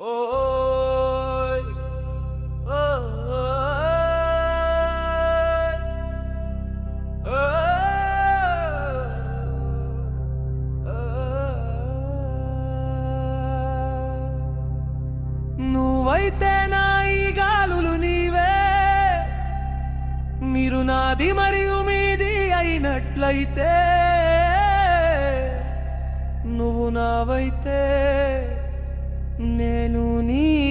ఓయ్ నువ్వైతే నా ఈ గాలులు నీవే. మీరు నాది మరియు మీది అయినట్లయితే. నువ్వు నావైతే నేను నీ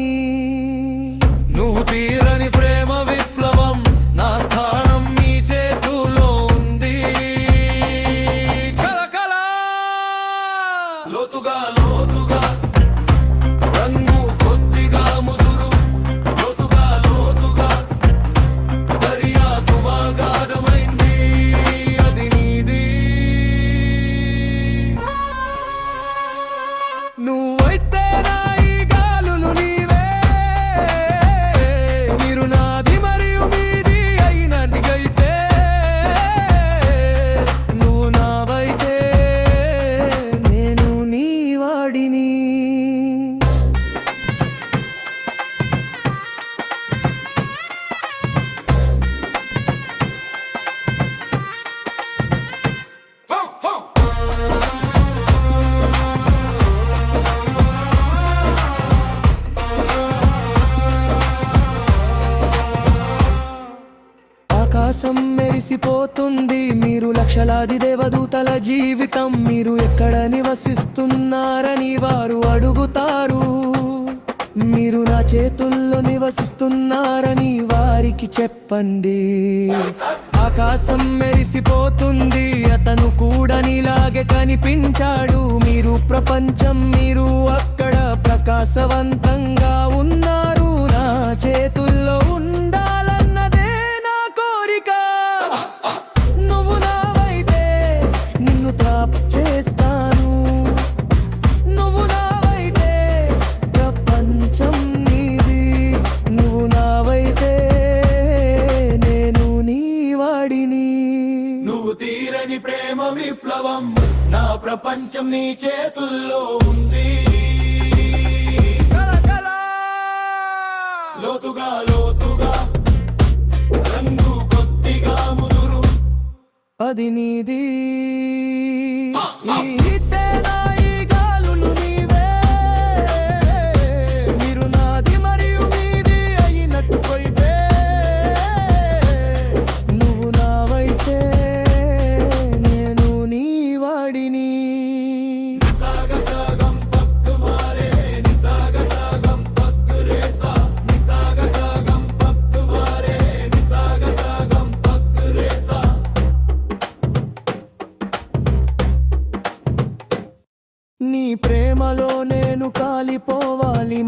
వాడిని నువ్వు తీరని ప్రేమ విప్లవం నా స్థానం నీ చేతుల్లో ఉంది. కలకల లోతుగా ఆకాశం మెరిసిపోతుంది. మీరు లక్షలాది దేవదూతల జీవితం మీరు ఎక్కడ నివసిస్తున్నారని వారు అడుగుతారు. మీరు నా చేతుల్లో నివసిస్తున్నారని వారికి చెప్పండి. ఆకాశం మెరిసిపోతుంది. అతను కూడా నీలాగే కనిపించాడు. మీరు ప్రపంచం మీరు అక్కడ ప్రకాశవంతం విప్లవం నా ప్రపంచం నీ చేతుల్లో ఉంది. లోతుగా లోతుగా రంగు కొద్దిగా ముదురు. అది నీది. నీ ప్రేమలో నేను కాలిపోవాలి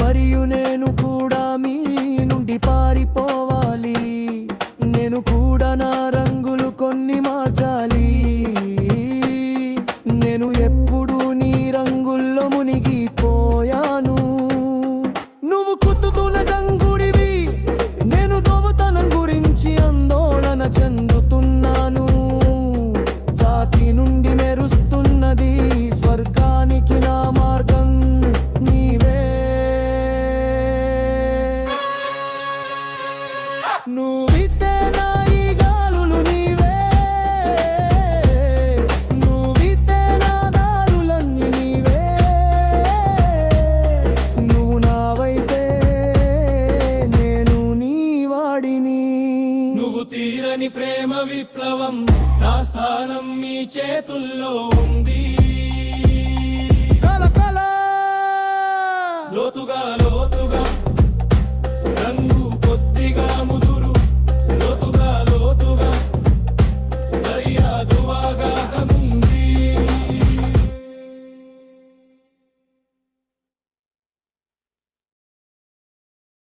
真的。చెరగని ప్రేమ విప్లవం నా స్థానం మీ చేతుల్లో ఉంది. లోతుగా లోతుగా రంగు కొద్దిగా ముదురు లోతుగా లోతుగా దర్యాదువాగా